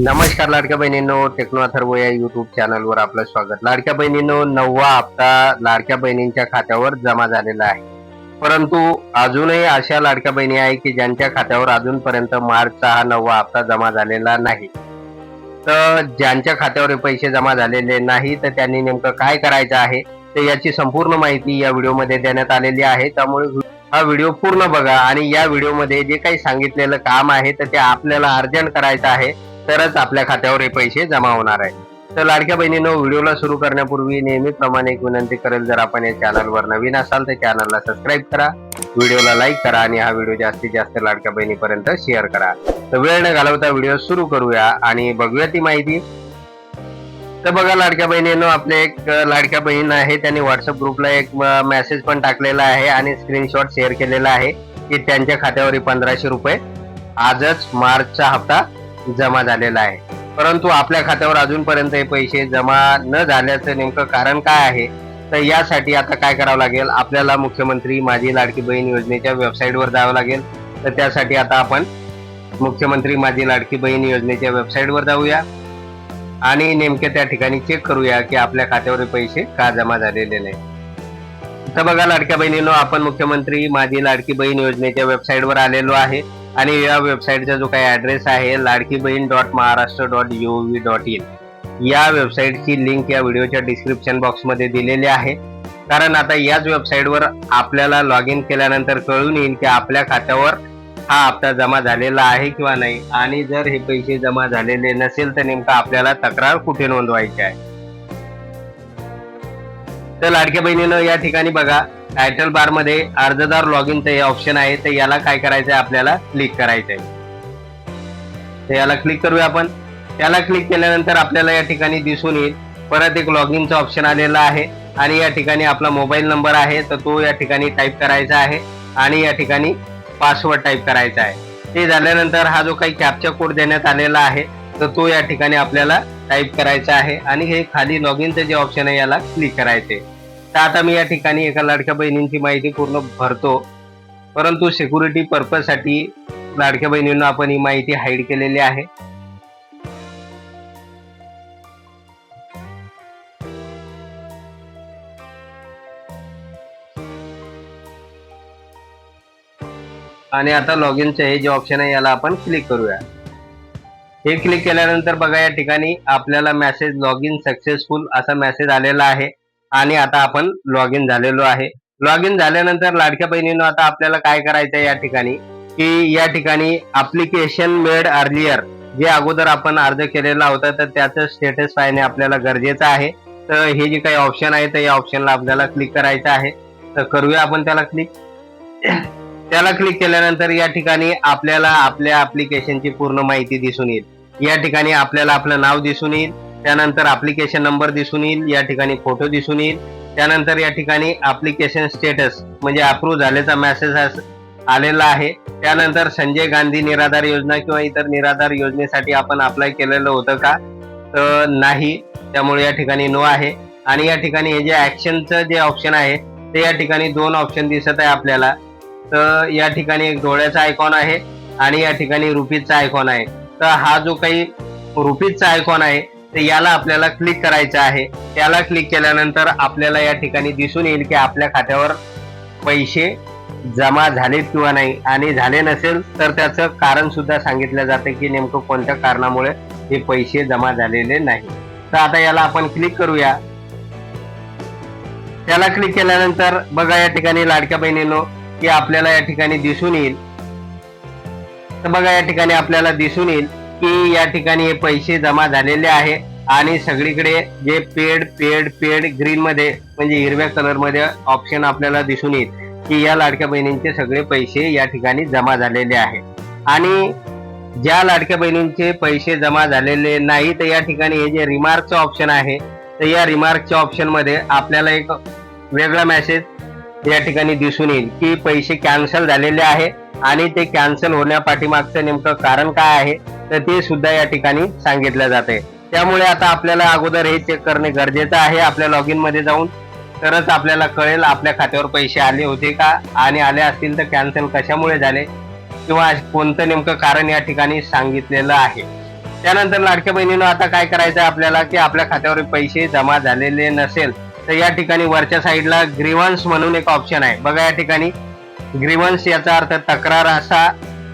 नमस्कार लाडक्या बहिणींनो टेक्नो अथर्व या युट्यूब चॅनलवर आपलं स्वागत. लाडक्या बहिणींनो नववा हप्ता लाडक्या बहिणींच्या खात्यावर जमा झालेला आहे. परंतु अजूनही अशा लाडक्या बहिणी आहे की ज्यांच्या खात्यावर अजूनपर्यंत मार्चचा हा नववा हप्ता जमा झालेला नाही. तर ज्यांच्या खात्यावर पैसे जमा झालेले नाही तर त्यांनी नेमकं काय करायचं आहे तर याची संपूर्ण माहिती या व्हिडिओमध्ये देण्यात आलेली आहे. त्यामुळे हा व्हिडिओ पूर्ण बघा आणि या व्हिडिओमध्ये जे काही सांगितलेलं काम आहे तर ते आपल्याला अर्जंट करायचं आहे. तरच आपल्या खात्यावर हे पैसे जमा होणार आहे. तर लाडक्या बहिणीनं व्हिडिओला सुरू करण्यापूर्वी नेहमीप्रमाणे एक विनंती करेल जर आपण या चॅनलवर नवीन असाल तर चॅनलला सबस्क्राईब करा व्हिडिओला लाईक करा आणि हा व्हिडिओ जास्तीत जास्त लाडक्या बहिणीपर्यंत शेअर करा. तर वेळ न घालवता व्हिडिओ सुरू करूया आणि बघूया ती माहिती. तर बघा लाडक्या बहिणीनं आपले एक लाडक्या बहीण आहे त्यांनी व्हॉट्सअप ग्रुपला एक मेसेज पण टाकलेला आहे आणि स्क्रीनशॉट शेअर केलेला आहे की त्यांच्या खात्यावर पंधराशे रुपये आजच मार्चचा हप्ता जमा झालेला आहे. परंतु आपल्या खात्यावर अजूनपर्यंत हे पैसे जमा न झाल्याचं नेमकं कारण काय आहे? तर यासाठी आता काय करावं लागेल? आपल्याला मुख्यमंत्री माझी लाडकी बहीण योजनेच्या वेबसाईटवर जावं लागेल. तर त्यासाठी आता आपण मुख्यमंत्री माझी लाडकी बहीण योजनेच्या वेबसाईटवर जाऊया. आणि नेमके त्या ठिकाणी चेक करूया की आपल्या खात्यावर पैसे का जमा झालेले नाही तर बघा लाडक्या बहिणीनो आपण मुख्यमंत्री माझी लाडकी बहीण योजनेच्या वेबसाईटवर आलेलो आहे. आणि या वेबसाईटचा जो काही ऍड्रेस आहे Ladki Bahin dot Maharashtra dot U V dot in या वेबसाईटची लिंक या व्हिडिओच्या डिस्क्रिप्शन बॉक्समध्ये दिलेली आहे. कारण आता याच वेबसाईटवर आपल्याला लॉग इन केल्यानंतर कळून येईल की आपल्या खात्यावर हा हप्ता जमा झालेला आहे किंवा नाही. आणि जर हे पैसे जमा झालेले नसेल तर नेमकं आपल्याला तक्रार कुठे नोंदवायची आहे? तर लाडक्या बहिणीनं या ठिकाणी बघा टायटल बारमध्ये अर्जदार लॉग इनचं हे ऑप्शन आहे. तर याला काय करायचं आहे आपल्याला क्लिक करायचं आहे तर याला क्लिक करूया आपण. त्याला क्लिक केल्यानंतर आपल्याला या ठिकाणी दिसून येईल. परत एक लॉग इनचं ऑप्शन आलेलं आहे. आणि या ठिकाणी आपला मोबाईल नंबर आहे. तर तो या ठिकाणी टाईप करायचा आहे. आणि या ठिकाणी पासवर्ड टाईप करायचा आहे. ते झाल्यानंतर हा जो काही कॅप्चा कोड देण्यात आलेला आहे तर तो या ठिकाणी आपल्याला टाईप करायचा आहे. आणि हे खाली लॉग इनचं जे ऑप्शन आहे याला क्लिक करायचे तर आता मी या ठिकाणी एका लाडक्या बहिणींची माहिती पूर्ण भरतो. परंतु सिक्युरिटी पर्पजसाठी लाडक्या बहिणींना आपण ही माहिती हाईड केलेली आहे. आणि आता लॉग इनचं हे जे ऑप्शन आहे याला आपण क्लिक करूया. हे क्लिक केल्यानंतर बघा या ठिकाणी आपल्याला मेसेज लॉग इन सक्सेसफुल असा मेसेज आलेला आहे. आणि आता आपण लॉग इन झालेलो आहे. लॉग इन झाल्यानंतर लाडक्या बहिणीनं आता आपल्याला काय करायचं या ठिकाणी? की या ठिकाणी अप्लिकेशन मेड अर्लियर जे अगोदर आपण अर्ज केलेला होता तर त्याचं स्टेटस पाहणे आपल्याला गरजेचं आहे. तर हे जे काही ऑप्शन आहे तर या ऑप्शनला आपल्याला क्लिक करायचं आहे. तर करूया आपण त्याला क्लिक त्याला क्लिक केल्यानंतर या ठिकाणी आपल्याला आपल्या अप्लिकेशनची पूर्ण माहिती दिसून येईल. या ठिकाणी आपल्याला आपलं नाव दिसून येईल. त्यानंतर अप्लिकेशन नंबर दिसून येईल या ठिकाणी फोटो दिसून येईल. त्यानंतर या ठिकाणी अप्लिकेशन स्टेटस म्हणजे अप्रूव्ह झाल्याचा मेसेज आलेला आहे. त्यानंतर संजय गांधी निराधार योजना किंवा इतर निराधार योजनेसाठी आपण अप्लाय केलेलं होतं का? तर नाही. त्यामुळे या ठिकाणी नो आहे. आणि या ठिकाणी हे जे ऍक्शनचं जे ऑप्शन आहे ते या ठिकाणी दोन ऑप्शन दिसत आहे आपल्याला. तर या ठिकाणी एक डोळ्याचा आयकॉन आहे आणि या ठिकाणी रुपीजचा आयकॉन आहे. तर हा जो काही रुपीजचा आयकॉन आहे तर याला आपल्याला क्लिक करायचं आहे. त्याला क्लिक केल्यानंतर आपल्याला या ठिकाणी दिसून येईल की आपल्या खात्यावर पैसे जमा झालेत किंवा नाही. आणि झाले नसेल तर त्याचं कारण सुद्धा सांगितलं जातं की नेमकं कोणत्या कारणामुळे हे पैसे जमा झालेले नाही. तर आता याला आपण क्लिक करूया. त्याला क्लिक केल्यानंतर बघा या ठिकाणी लाडक्या बहिणीनो की आपल्याला या ठिकाणी दिसून येईल. तर बघा या ठिकाणी आपल्याला दिसून येईल. की या ठिकाणी हे पैसे जमा झालेले आहे आणि सगळीकडे जे पेड पेड पेड ग्रीन मध्ये म्हणजे हिरव्या कलरमध्ये ऑप्शन आपल्याला दिसून येईल की या लाडक्या बहिणींचे सगळे पैसे या ठिकाणी जमा झालेले आहे. आणि ज्या लाडक्या बहिणींचे पैसे जमा झालेले नाही तर या ठिकाणी हे जे रिमार्कचं ऑप्शन आहे तर या रिमार्कच्या ऑप्शनमध्ये आपल्याला एक वेगळा मेसेज या ठिकाणी दिसून येईल की पैसे कॅन्सल झालेले आहे आणि ते कॅन्सल होण्या पाठीमागचं नेमकं कारण काय आहे तर ते सुद्धा या ठिकाणी सांगितलं जाते त्यामुळे आता आपल्याला अगोदर हे चेक करणे गरजेचं आहे. आपल्या लॉग इनमध्ये जाऊन तरच आपल्याला कळेल आपल्या खात्यावर पैसे आले होते का आणि आले असतील तर कॅन्सल कशामुळे झाले किंवा कोणतं नेमकं कारण या ठिकाणी सांगितलेलं आहे. त्यानंतर लाडक्या बहिणीनं आता काय करायचं आपल्याला की आपल्या खात्यावर पैसे जमा झालेले नसेल तर या ठिकाणी वरच्या साईडला ग्रीवन्स म्हणून एक ऑप्शन आहे. बघा या ठिकाणी ग्रीवन्स याचा अर्थ तक्रार असा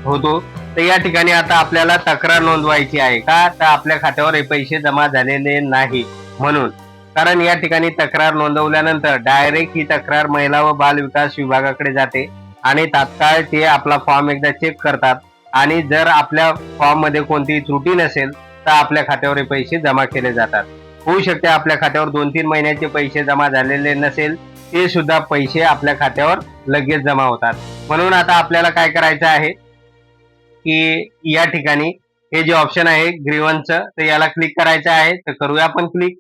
होतो तर या ठिकाणी आता आपल्याला तक्रार नोंदवायची आहे का? तर आपल्या खात्यावर हे पैसे जमा झालेले नाही म्हणून. कारण या ठिकाणी तक्रार नोंदवल्यानंतर डायरेक्ट ही तक्रार महिला व बाल विकास विभागाकडे जाते आणि तात्काळ ते आपला फॉर्म एकदा चेक करतात. आणि जर आपल्या फॉर्ममध्ये कोणतीही त्रुटी नसेल तर आपल्या खात्यावर हे पैसे जमा केले जातात. होऊ शकते आपल्या खात्यावर दोन तीन महिन्याचे पैसे जमा झालेले नसेल ते सुद्धा पैसे आपल्या खात्यावर लगेच जमा होतात. म्हणून आता आपल्याला काय करायचं आहे? की या ठिकाणी हे जे ऑप्शन आहे ग्रीवनचं तर याला क्लिक करायचं आहे तर करूया आपण क्लिक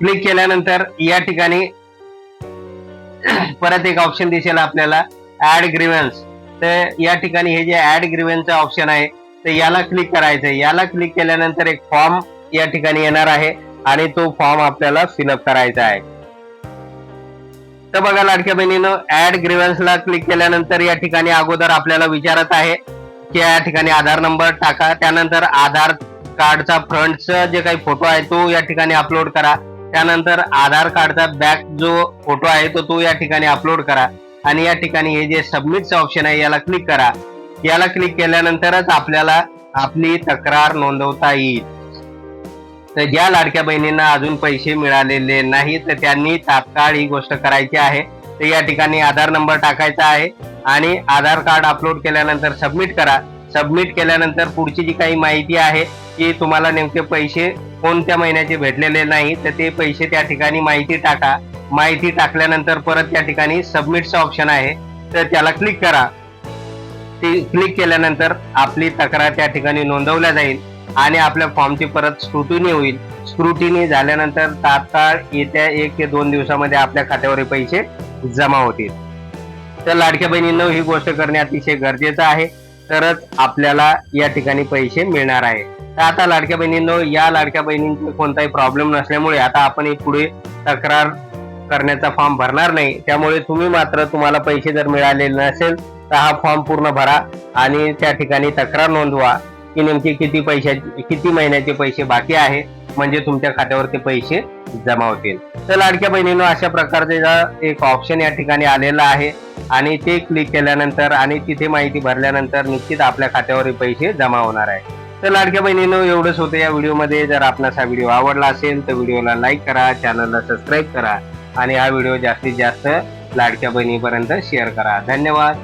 क्लिक केल्यानंतर या ठिकाणी परत एक ऑप्शन दिसेल आपल्याला ऍड ग्रीवन्स तर या ठिकाणी हे जे ऍड ग्रीवन्सचं ऑप्शन आहे तर याला क्लिक करायचं याला क्लिक केल्यानंतर एक फॉर्म या ठिकाणी येणार आहे आणि तो फॉर्म आपल्याला फिलअप करायचा आहे. तर बघा लाडक्या बहिणीनं ऍड ग्रेव्हन्सला क्लिक केल्यानंतर या ठिकाणी अगोदर आपल्याला विचारत आहे की या ठिकाणी आधार नंबर टाका. त्यानंतर आधार कार्डचा फ्रंटचा जे काही फोटो आहे तो या ठिकाणी अपलोड करा. त्यानंतर आधार कार्डचा बॅक जो फोटो आहे तो तो या ठिकाणी अपलोड करा. आणि या ठिकाणी हे जे सबमिटचं ऑप्शन आहे याला क्लिक करा. याला क्लिक केल्यानंतरच आपल्याला आपली तक्रार नोंदवता येईल. तर ज्या लाडक्या बहिणींना अजून पैसे मिळालेले नाही तर त्यांनी तात्काळ ही गोष्ट करायची आहे. तर या ठिकाणी आधार नंबर टाकायचा आहे आणि आधार कार्ड अपलोड केल्यानंतर सबमिट करा. सबमिट केल्यानंतर पुढची जी काही माहिती आहे की तुम्हाला नेमके पैसे कोणत्या महिन्याचे भेटलेले नाही तर ते पैसे त्या ठिकाणी माहिती टाका. माहिती टाकल्यानंतर परत त्या ठिकाणी सबमिटचं ऑप्शन आहे. तर त्याला क्लिक करा. ती क्लिक केल्यानंतर आपली तक्रार त्या ठिकाणी नोंदवल्या जाईल. आणि आपल्या फॉर्मची परत स्क्रुटिनी होईल. स्क्रुटिनी झाल्यानंतर तात्काळ येत्या एक ते दोन दिवसामध्ये आपल्या खात्यावर पैसे जमा होतील. तर लाडक्या बहिणींनो ही गोष्ट करणे अतिशय गरजेचं आहे. तरच आपल्याला या ठिकाणी पैसे मिळणार आहे. तर आता लाडक्या बहिणींनो या लाडक्या बहिणींचे कोणताही प्रॉब्लेम नसल्यामुळे आता आपण पुढे तक्रार करण्याचा फॉर्म भरणार नाही. त्यामुळे तुम्ही मात्र तुम्हाला पैसे जर मिळालेले नसेल तर हा फॉर्म पूर्ण भरा आणि त्या ठिकाणी तक्रार नोंदवा. की नेमके किती पैशाचे किती महिन्याचे पैसे बाकी आहे म्हणजे तुमच्या खात्यावर ते पैसे जमा होतील. तर लाडक्या बहिणीनं अशा प्रकारचे एक ऑप्शन या ठिकाणी आलेला आहे आणि ते क्लिक केल्यानंतर आणि तिथे माहिती भरल्यानंतर निश्चित आपल्या खात्यावर पैसे जमा होणार आहे. तर लाडक्या बहिणीनं एवढंच होतं या व्हिडिओमध्ये. जर आपणास हा व्हिडिओ आवडला असेल तर व्हिडिओला लाईक करा चॅनलला सबस्क्राईब करा आणि हा व्हिडिओ जास्तीत जास्त लाडक्या बहिणीपर्यंत शेअर करा. धन्यवाद.